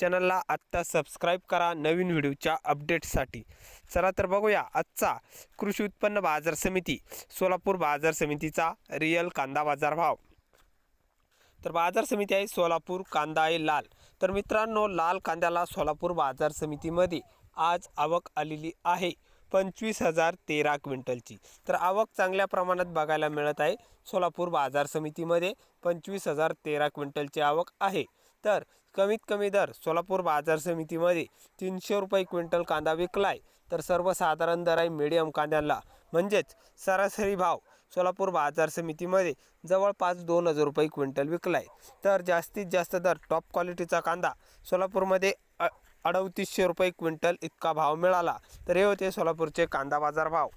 चॅनलला आत्ता सबस्क्राईब करा नवीन व्हिडिओच्या अपडेटसाठी चला तर बघूया आजचा कृषी उत्पन्न बाजार समिती सोलापूर बाजार समितीचा रिअल कांदा बाजार भाव. तर बाजार समिती आहे सोलापूर कांदा आहे लाल. तर मित्रांनो लाल कांद्याला सोलापूर बाजार समितीमध्ये आज आवक आलेली आहे पंचवीस हजार तेरा क्विंटलची. तर आवक चांगल्या प्रमाणात बघायला मिळत आहे. सोलापूर बाजार समितीमध्ये पंचवीस हजार तेरा क्विंटलची आवक आहे. तर कमीत कमी दर सोलापूर बाजार समितीमध्ये तीनशे रुपये क्विंटल कांदा विकलाय. तर सर्वसाधारण दर आहे मिडियम कांद्याला म्हणजेच सरासरी भाव सोलापूर बाजार समितीमध्ये जवळपास दोन हजार रुपये क्विंटल विकलाय. तर जास्तीत जास्त दर टॉप क्वालिटीचा कांदा सोलापूरमध्ये अ- अडतीसशे रुपये क्विंटल इतका भाव मिळाला. तर हे होते सोलापूरचे कांदा बाजार भाव.